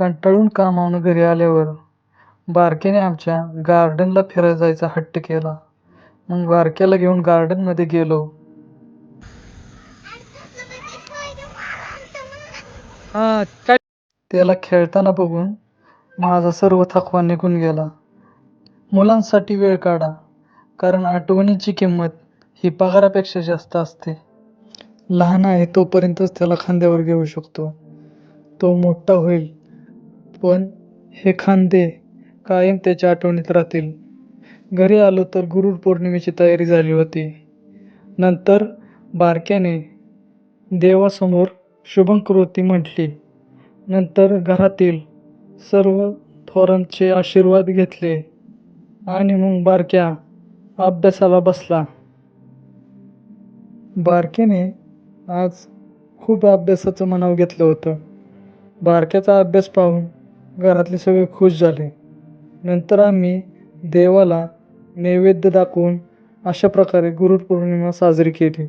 कंटाळून कामावरून घरी आल्यावर बारक्याने आमच्या गार्डनला फिरायला जायचा हट्ट केला. मग बारक्याला घेऊन गार्डनमध्ये गेलो. हा त्याला खेळताना बघून माझा सर्व थकवा निघून गेला. मुलांसाठी वेळ काढा कारण आठवणीची किंमत ही पगारापेक्षा जास्त असते. लहान आहे तोपर्यंतच त्याला खांद्यावर घेऊ शकतो. तो मोठा होईल. पण हे खांदे कायम त्याच्या आठवणीत राहतील. घरी आलो तर गुरुर पौर्णिमेची तयारी झाली होती. नंतर बारक्याने देवासमोर शुभंकरोती म्हटली. नंतर घरातील सर्व थोरांचे आशीर्वाद घेतले आणि मग बारक्या अभ्यासाला बसला. बारक्याने आज खूप अभ्यासाचं मनाव घेतलं होतं. बारक्याचा अभ्यास पाहून घरातले सगळे खुश झाले. नंतर आम्ही देवाला नैवेद्य दाखवून अशा प्रकारे गुरुपौर्णिमा साजरी केली.